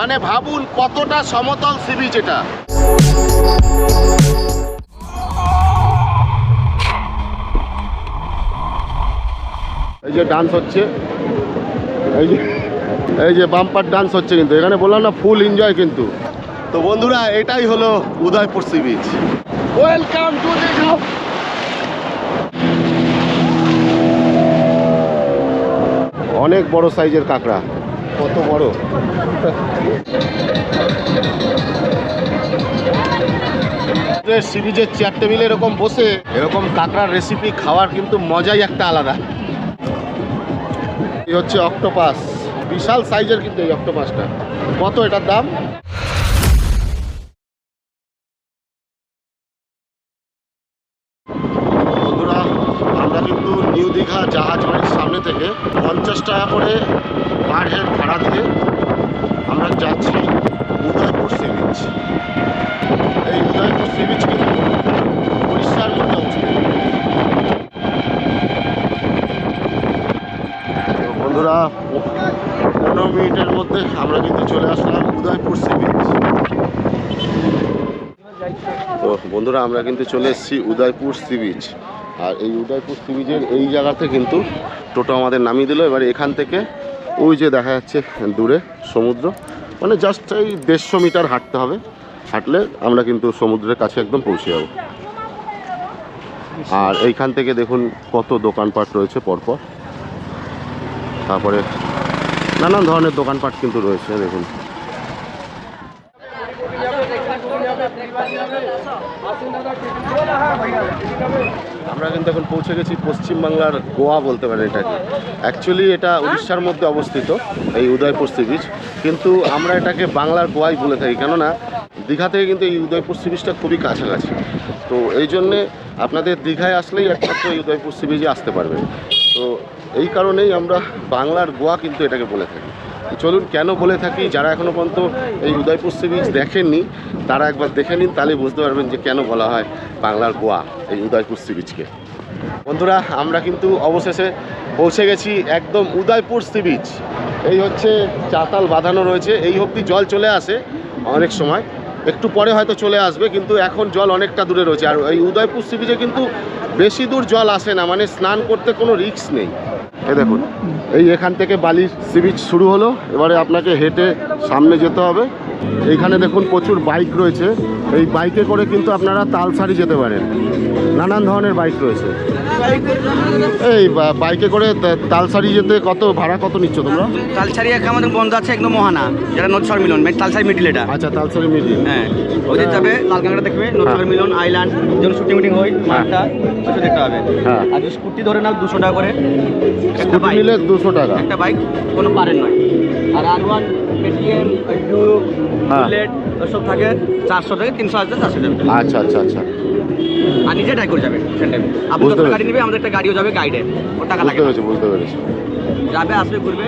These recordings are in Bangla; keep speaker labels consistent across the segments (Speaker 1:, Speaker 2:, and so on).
Speaker 1: মানে ভাবুন কতটা সমতল সি বিচ এটা। এই যে ডান্স হচ্ছে। এই যে এই যে বাম্পার ডান্স হচ্ছে কিন্তু। এখানে বললাম না ফুল এনজয় কিন্তু। তো বন্ধুরা, এটাই হলো Udaipur sea beach welcome to Digha অনেক বড় সাইজের কাঁকড়া। কত বড়? সিরিজের চেয়ার টেবিল এরকম বসে, এরকম কাঁকড়ার রেসিপি খাওয়ার কিন্তু মজাই একটা আলাদা। এই হচ্ছে অক্টোপাস বিশাল সাইজের কিন্তু এই অক্টোপাসটা কত এটার দাম বন্ধুরা আমরা কিন্তু নিউ দীঘা জাহাজ বাড়ির সামনে থেকে পঞ্চাশ টাকা করে পার হেড ভাড়া দিয়ে আমরা যাচ্ছি উদয়পুর সি বিচ এই উদয়পুর সি বিচ কিন্তু উড়িষ্যার মধ্যে বন্ধুরা, পনেরো মিনিটের মধ্যে আমরা কিন্তু চলে আসলাম উদয়পুর সি বিচ তো বন্ধুরা, আমরা কিন্তু চলে এসেছি উদয়পুর সি বিচ আর এই উদয়পুর সি বিচের এই জায়গাতে কিন্তু টোটো আমাদের নামিয়ে দিল। এবার এখান থেকে ওই যে দেখা যাচ্ছে দূরে সমুদ্র। মানে জাস্ট এই দেড়শো মিটার হাঁটতে হবে। হাঁটলে আমরা কিন্তু সমুদ্রের কাছে একদম পৌঁছে যাব। আর এইখান থেকে দেখুন কত দোকানপাট রয়েছে পরপর। তারপরে নানান ধরনের দোকানপাট কিন্তু রয়েছে, দেখুন। কিন্তু এখন পৌঁছে গেছি, পশ্চিমবাংলার গোয়া বলতে পারেন এটাকে। অ্যাকচুয়ালি এটা উড়িষ্যার মধ্যে অবস্থিত, এই উদয়পুর সি বিচ। কিন্তু আমরা এটাকে বাংলার গোয়াই বলে থাকি, কেননা দীঘা থেকে কিন্তু এই উদয়পুর সি বিচটা খুবই কাছাকাছি। তো এই জন্যে আপনাদের দীঘায় আসলেই একমাত্র এই উদয়পুর সি বিচে আসতে পারবেন তো এই কারণেই আমরা বাংলার গোয়া কিন্তু এটাকে বলে থাকি। চলুন কেন বলে থাকি, যারা এখনও পর্যন্ত এই উদয়পুর সি বিচ দেখেননি, তারা একবার দেখে নিন, তাহলে বুঝতে পারবেন যে কেন বলা হয় বাংলার গোয়া এই উদয়পুর সি বিচকে। বন্ধুরা, আমরা কিন্তু অবশেষে পৌঁছে গেছি একদম উদয়পুর সি বিচ। এই হচ্ছে চাতাল বাঁধানো রয়েছে। এই অবধি জল চলে আসে অনেক সময়। একটু পরে হয়তো চলে আসবে, কিন্তু এখন জল অনেকটা দূরে রয়েছে। আর এই উদয়পুর সি বিচে কিন্তু বেশি দূর জল আসে না মানে স্নান করতে কোনো রিস্ক নেই। এ দেখুন, এই এখান থেকে বালির সি বিচ শুরু হলো। এবারে আপনাকে হেঁটে সামনে যেতে হবে। এইখানে দেখুন প্রচুর বাইক রয়েছে। এই বাইকে করে কিন্তু আপনারা তালসারি যেতে পারেন। নানান ধরনের বাইক রয়েছে। এই বাইকে করে তালসারি যেতে কত ভাড়া কত নিচ্ছ তোমরা?
Speaker 2: তালসারি এক আমাদের বন্ধ আছে একদম মহানা। যেটা নদসর মিলন মানে তালসারি মিডিল এটা।
Speaker 1: আচ্ছা তালসারি মিডিল
Speaker 2: হ্যাঁ ওদের যাবে লাল কাঁকড়া দেখবে নদসর মিলন আইল্যান্ড যেমন শুটিং মিটিং হয় মাঠটা ওটা দেখতে হবে।
Speaker 1: হ্যাঁ।
Speaker 2: আর স্কুটি ধরে নাও দুশো টাকা করে
Speaker 1: স্কুটি নিলে দুশো টাকা।
Speaker 2: একটা বাইক কোনো পারেন নয়। আর আর ওয়ান
Speaker 1: হ্যাঁ।
Speaker 2: বুলেট ওসব থাকে চারশো থেকে তিনশো চারশো
Speaker 1: আচ্ছা আচ্ছা আচ্ছা।
Speaker 2: আর নিজে ট্রাই করে যাবে আপনি
Speaker 1: বুঝতে
Speaker 2: গাড়ি নেবে আমাদের একটা গাড়িও যাবে গাইডে ও টাকা লাগে
Speaker 1: বুঝতে পেরেছি।
Speaker 2: যাবে আসবে ঘুরবে।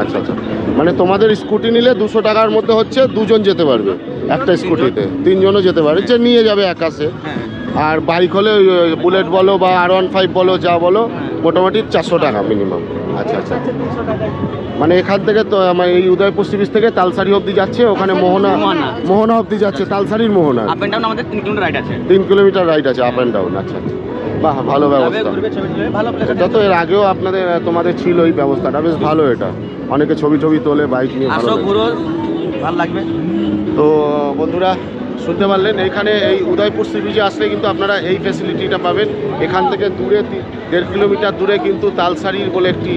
Speaker 1: আচ্ছা আচ্ছা। মানে তোমাদের স্কুটি নিলে দুশো টাকার মধ্যে হচ্ছে দুজন যেতে পারবে একটা স্কুটিতে। তিনজনও যেতে পারে যে নিয়ে যাবে একাশে
Speaker 2: হ্যাঁ।
Speaker 1: আর বাইক হলে বুলেট বলো বা আর ওয়ান ফাইভ বলো যা বলো মোটামুটি চারশো টাকা মিনিমাম আচ্ছা আচ্ছা। মানে এখান থেকে তো আমার এই উদয়পুর সি বিচ থেকে তালসারি অবধি যাচ্ছে ওখানে মোহনা
Speaker 2: মোহনা।
Speaker 1: অবধি যাচ্ছে তালসারির মোহনা
Speaker 2: আপ অ্যান্ড ডাউন আমাদের তিন কিলোমিটার রাইড আছে।
Speaker 1: তিন কিলোমিটার রাইড আছে আপ অ্যান্ড ডাউন আচ্ছা আচ্ছা। বাহ ভালো ব্যবস্থা।
Speaker 2: ছবি
Speaker 1: এটা তো এর আগেও আপনাদের তোমাদের ছিল এই ব্যবস্থাটা বেশ ভালো এটা। অনেকে ছবি টবি তোলে বাইক নিয়ে ভালো
Speaker 2: লাগবে।
Speaker 1: তো বন্ধুরা শুনতে পারলেন। এখানে এই উদয়পুর সি বিচে আসলে কিন্তু আপনারা এই ফেসিলিটিটা পাবেন। এখান থেকে দূরে দেড় কিলোমিটার দূরে কিন্তু তালসারির বলে একটি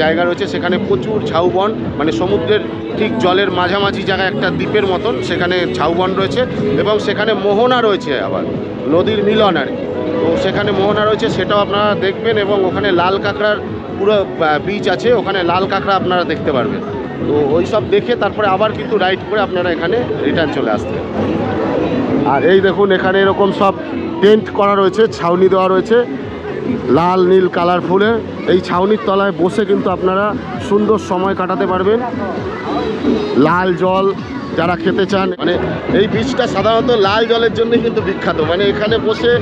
Speaker 1: জায়গা রয়েছে। সেখানে প্রচুর ঝাউবন মানে সমুদ্রের ঠিক জলের মাঝামাঝি জায়গায় একটা দ্বীপের মতন সেখানে ঝাউবন রয়েছে এবং সেখানে মোহনা রয়েছে আবার, নদীর মিলন আর তো সেখানে মোহনা রয়েছে, সেটাও আপনারা দেখবেন এবং ওখানে লাল কাঁকড়ার পুরো বিচ আছে, ওখানে লাল কাঁকড়া আপনারা দেখতে পারবেন। তো ওই সব দেখে তারপরে আবার কিন্তু রাইড করে আপনারা এখানে রিটার্ন চলে আসতে আর এই দেখুন, এখানে এরকম সব টেন্ট করা রয়েছে, ছাউনি দেওয়া রয়েছে, লাল, নীল কালার ফুলে এই ছাউনির তলায় বসে কিন্তু আপনারা সুন্দর সময় কাটাতে পারবেন। লাল জল যারা খেতে চান মানে এই বীজটা সাধারণত লাল জলের জন্যই কিন্তু বিখ্যাত। মানে এখানে বসে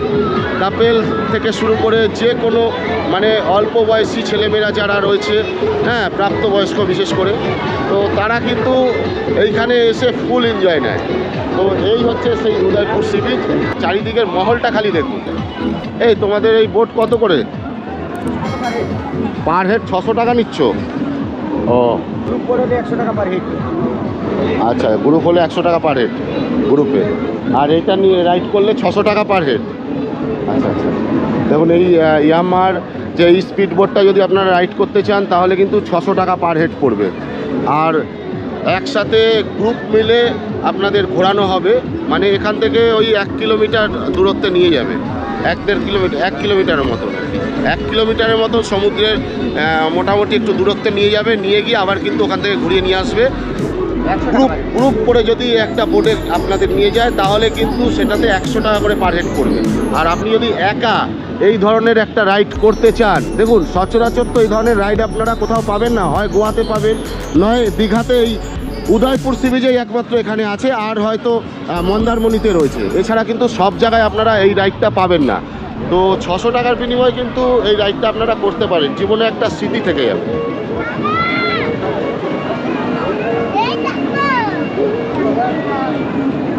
Speaker 1: কাপেল থেকে শুরু করে যে কোনো মানে অল্প বয়সী ছেলেমেয়েরা যারা রয়েছে হ্যাঁ প্রাপ্তবয়স্ক বিশেষ করে তো তারা কিন্তু এইখানে এসে ফুল এনজয় নেয়। তো এই হচ্ছে সেই উদয়পুর সি বিচ চারিদিকের মহলটা খালি দেখুন। এই তোমাদের এই বোট কত করে? পার হেড ছশো টাকা নিচ্ছ। ও।
Speaker 2: একশো টাকা পার হেড
Speaker 1: আচ্ছা গ্রুপ হলে একশো টাকা পার হেড গ্রুপে আর এটা নিয়ে রাইড করলে ছশো টাকা পার হেড আচ্ছা আচ্ছা। দেখুন, এই ইয়ামার যে স্পিড বোটটা যদি আপনারা রাইড করতে চান, তাহলে কিন্তু ছশো টাকা পার হেড পড়বে। আর একসাথে গ্রুপ মিলে আপনাদের ঘোরানো হবে মানে এখান থেকে ওই এক কিলোমিটার দূরত্বে নিয়ে যাবে। এক দেড় কিলোমিটার, এক কিলোমিটারের মতো। এক কিলোমিটারের মতো সমুদ্রের মোটামুটি একটু দূরত্বে নিয়ে যাবে, নিয়ে গিয়ে আবার কিন্তু ওখান থেকে ঘুরিয়ে নিয়ে আসবে। গ্রুপ গ্রুপ করে। যদি একটা বোটে আপনাদের নিয়ে যায় তাহলে কিন্তু সেটাতে একশো টাকা করে পার হেড পড়বে। আর আপনি যদি একা এই ধরনের একটা রাইড করতে চান দেখুন সচরাচর তো এই ধরনের রাইড আপনারা কোথাও পাবেন না হয় গোয়াতে পাবেন নয় দীঘাতে এই উদয়পুর সি বিচেই একমাত্র এখানে আছে আর হয়তো মন্দারমণিতে রয়েছে। এছাড়া কিন্তু সব জায়গায় আপনারা এই রাইডটা পাবেন না। তো ছশো টাকার বিনিময়ে কিন্তু এই রাইডটা আপনারা করতে পারেন। জীবনে একটা স্মৃতি থেকে যাবে।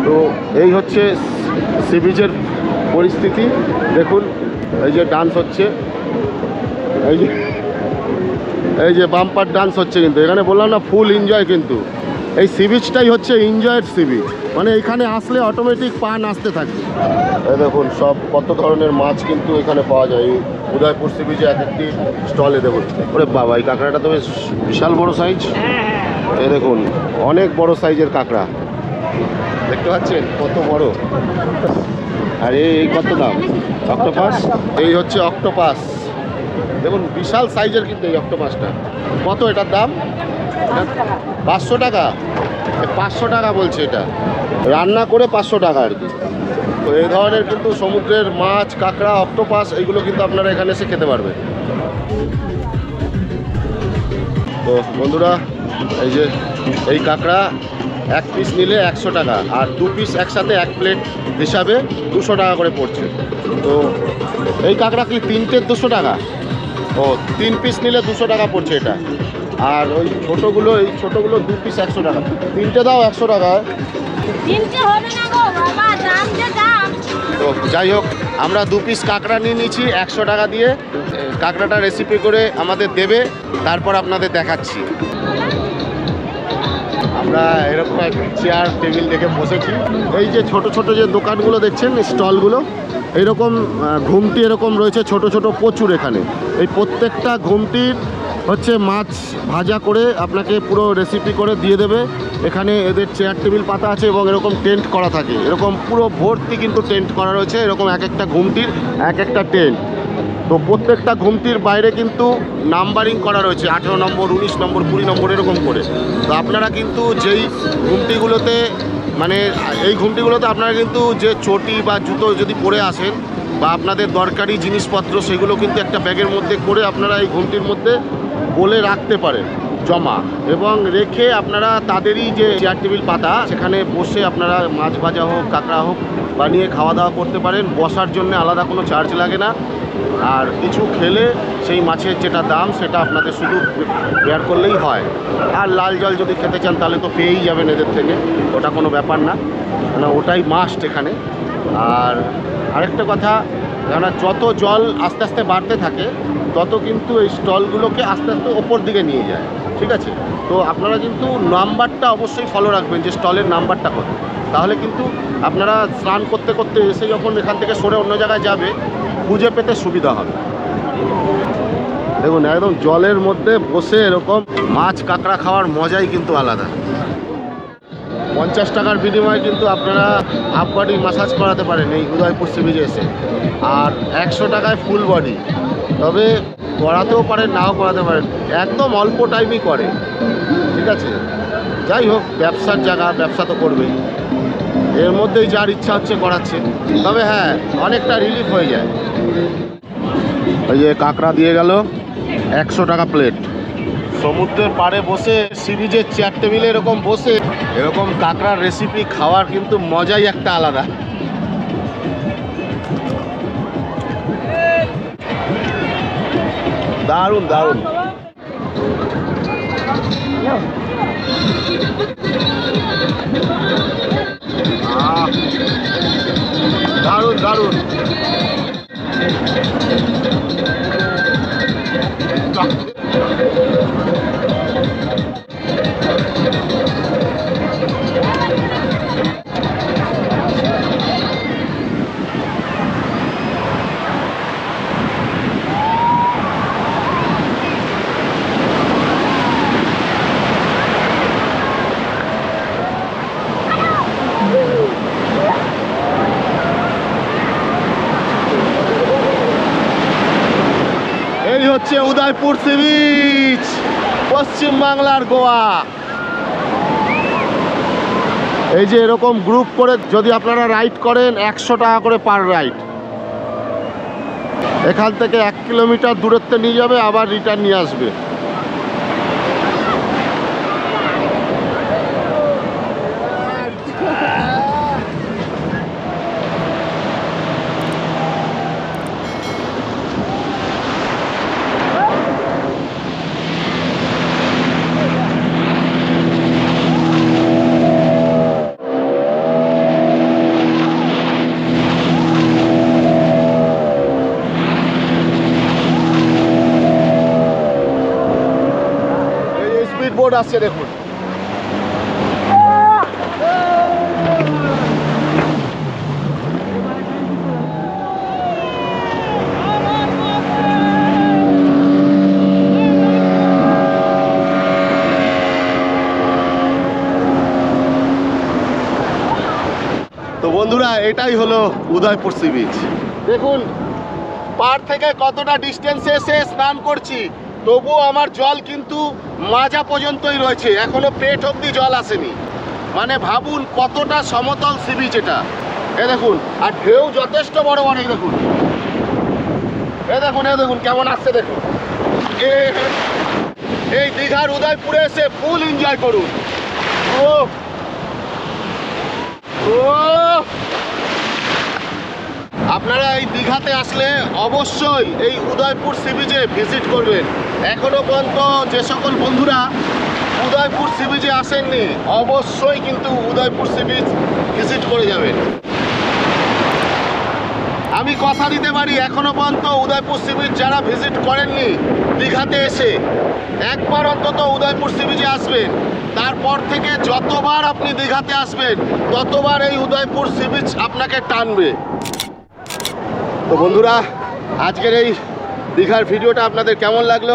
Speaker 1: তো এই হচ্ছে সি বিচের পরিস্থিতি। দেখুন এই যে ডান্স হচ্ছে। এই যে এই যে বাম্পার ডান্স হচ্ছে কিন্তু। এখানে বললাম না ফুল এনজয় কিন্তু। এই সি বিচটাই হচ্ছে এনজয়ের সি বিচ মানে এখানে আসলে অটোমেটিক পা নাচতে থাকে এই দেখুন সব কত ধরনের মাছ কিন্তু এখানে পাওয়া যায়। এই উদয়পুর সি বিচে এক একটি স্টলে দেখুন। ওরে বাবা এই কাঁকড়াটা তো বেশ বিশাল বড় সাইজ এই দেখুন অনেক বড় সাইজের কাঁকড়া। দেখতে পাচ্ছেন? কত বড়? আর এই কত দাম? অক্টোপাস? এই হচ্ছে অক্টোপাস। দেখুন, বিশাল সাইজের কিন্তু এই অক্টোপাসটা। কত এটার দাম? পাঁচশো টাকা। পাঁচশো টাকা বলছে এটা। রান্না করে পাঁচশো টাকা আর কি। তো এই ধরনের কিন্তু সমুদ্রের মাছ, কাঁকড়া, অক্টোপাস, এইগুলো কিন্তু আপনারা এখানে এসে খেতে পারবেন। তো বন্ধুরা, এই যে এই কাঁকড়া এক পিস নিলে একশো টাকা আর দু পিস একসাথে এক প্লেট হিসাবে দুশো টাকা করে পড়ছে। তো এই কাঁকড়া কি তিনটে দুশো টাকা। ও তিন পিস নিলে দুশো টাকা পড়ছে এটা। আর ওই ছোটোগুলো এই ছোটোগুলো দু পিস একশো টাকা। তিনটে দাও একশো টাকা তো যাই হোক আমরা দু পিস কাঁকড়া নিয়ে নিয়েছি একশো টাকা দিয়ে। কাঁকড়াটা রেসিপি করে আমাদের দেবে তারপর আপনাদের দেখাচ্ছি। আমরা এরকম একটা চেয়ার টেবিল দেখে বসেছি। এই যে ছোট ছোট যে দোকানগুলো দেখছেন, স্টলগুলো, এইরকম ঘুমটি এরকম রয়েছে, ছোট ছোট প্রচুর এখানে। এই প্রত্যেকটা ঘুমটির হচ্ছে মাছ ভাজা করে আপনাকে পুরো রেসিপি করে দিয়ে দেবে। এখানে এদের চেয়ার টেবিল পাতা আছে এবং এরকম টেন্ট করা থাকে। এরকম পুরো ভর্তি কিন্তু টেন্ট করা রয়েছে, এরকম এক একটা ঘুমটির এক একটা টেন্ট তো প্রত্যেকটা ঘুমটির বাইরে কিন্তু নাম্বারিং করা রয়েছে, আঠেরো নম্বর, উনিশ নম্বর, কুড়ি নম্বর এরকম করে। তো আপনারা কিন্তু যেই ঘুমটিগুলোতে মানে এই ঘুমটিগুলোতে আপনারা কিন্তু যে চটি বা জুতো যদি পরে আসেন বা আপনাদের দরকারি জিনিসপত্র, সেগুলো কিন্তু একটা ব্যাগের মধ্যে করে আপনারা এই ঘুমটির মধ্যে বলে রাখতে পারেন, জমা। এবং রেখে আপনারা তাদেরই যে চেয়ার টেবিল পাতা, সেখানে বসে আপনারা মাছ ভাজা হোক, কাঁকড়া হোক বানিয়ে খাওয়া দাওয়া করতে পারেন। বসার জন্য আলাদা কোনো চার্জ লাগে না। আর কিছু খেলে সেই মাছের যেটা দাম, সেটা আপনাদের শুধু বেয়ার করলেই হয়। আর লাল জল যদি খেতে চান, তাহলে তো পেয়েই যাবেন এদের থেকে। ওটা কোনো ব্যাপার না। মানে ওটাই মাস্ট এখানে। আর আরেকটা কথা, কেননা যত জল আস্তে আস্তে বাড়তে থাকে, তত কিন্তু এই স্টলগুলোকে আস্তে আস্তে ওপর দিকে নিয়ে যায়। ঠিক আছে? তো আপনারা কিন্তু নাম্বারটা অবশ্যই ফলো রাখবেন, যে স্টলের নাম্বারটা কত। তাহলে কিন্তু আপনারা স্নান করতে করতে এসে যখন এখান থেকে সরে অন্য জায়গায় যাবে খুঁজে পেতে সুবিধা হবে। দেখুন, একদম জলের মধ্যে বসে এরকম মাছ কাঁকড়া খাওয়ার মজাই কিন্তু আলাদা। পঞ্চাশ টাকার বিনিময়ে কিন্তু আপনারা হাফ বডি মাসাজ করাতে পারেন এই উদয়পুর সি বিচে এসে। আর একশো টাকায় ফুল বডি তবে করাতেও পারেন, নাও করাতে পারেন। একদম অল্প টাইমই করে। ঠিক আছে? যাই হোক, ব্যবসার জায়গা, ব্যবসা তো করবেই। এর মধ্যেই যার ইচ্ছা হচ্ছে করাচ্ছে। তবে হ্যাঁ অনেকটা রিলিফ হয়ে যায়। ওই যে কাঁকড়া দিয়ে গেল, একশো টাকা প্লেট সমুদ্রের পাড়ে বসে সি বিচের চেয়ার টেবিলে এরকম বসে, এরকম কাঁকড়ার রেসিপি খাওয়ার কিন্তু মজাই একটা আলাদা। দারুণ দারুণ। দারুণ দারুণ। হচ্ছে উদয়পুর সি বিচ পশ্চিম বাংলার গোয়া। এই যে এরকম গ্রুপ করে যদি আপনারা রাইড করেন, একশো টাকা করে পার রাইড এখান থেকে এক কিলোমিটার দূরত্বে নিয়ে যাবে, আবার রিটার্ন নিয়ে আসবে এই স্পিড বোর্ড আসছে দেখুন। তো বন্ধুরা, এটাই হলো উদয়পুর সি বিচ। দেখুন, পার থেকে কতটা ডিস্টেন্সে এসে স্নান করছি? তবুও আমার জল কিন্তু মাজা পর্যন্তই রয়েছে। এখনও পেট অবধি জল আসেনি। মানে ভাবুন কতটা সমতল সি বিচ এটা। এ দেখুন, আর ঢেউ যথেষ্ট বড় অনেক দেখুন। এ দেখুন এ দেখুন, কেমন আসছে দেখুন। এই দীঘার উদয়পুরে এসে ফুল এনজয় করুন। ও ও আপনারা এই দীঘাতে আসলে অবশ্যই এই উদয়পুর সি বিচে ভিজিট করবেন। এখনও পর্যন্ত যে সকল বন্ধুরা উদয়পুর সি বিচে আসেননি, অবশ্যই কিন্তু উদয়পুর সি বিচ ভিজিট করে যাবেন। আমি কথা দিতে পারি, এখনও পর্যন্ত উদয়পুর সি বিচ যারা ভিজিট করেননি দীঘাতে এসে, একবার অন্তত উদয়পুর সি বিচে আসবেন। তারপর থেকে যতবার আপনি দীঘাতে আসবেন, ততবার এই উদয়পুর সি বিচ আপনাকে টানবে। তো বন্ধুরা, আজকের এই দীঘার ভিডিওটা আপনাদের কেমন লাগল?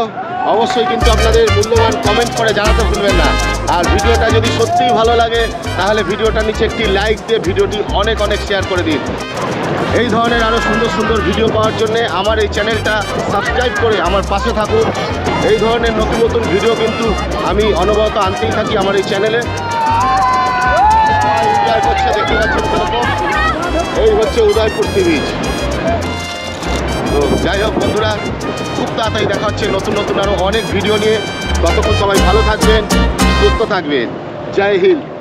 Speaker 1: অবশ্যই কিন্তু আপনাদের মূল্যবান কমেন্ট করে জানাতে ভুলবেন না। আর ভিডিওটা যদি সত্যিই ভালো লাগে, তাহলে ভিডিওটার নিচে একটি লাইক দিয়ে ভিডিওটি অনেক অনেক শেয়ার করে দিন। এই ধরনের আরও সুন্দর সুন্দর ভিডিও পাওয়ার জন্য আমার এই চ্যানেলটা সাবস্ক্রাইব করে আমার পাশে থাকুন। এই ধরনের নতুন নতুন ভিডিও কিন্তু আমি অনবরত আনতেই থাকি আমার এই চ্যানেলে এই হচ্ছে উদয়পুর বিচ তো যাই হোক বন্ধুরা, খুব তাড়াতাড়ি দেখা হচ্ছে নতুন নতুন আরও অনেক ভিডিও নিয়ে। ততক্ষণ সবাই ভালো থাকবেন, সুস্থ থাকবেন। জয় হিন্দ।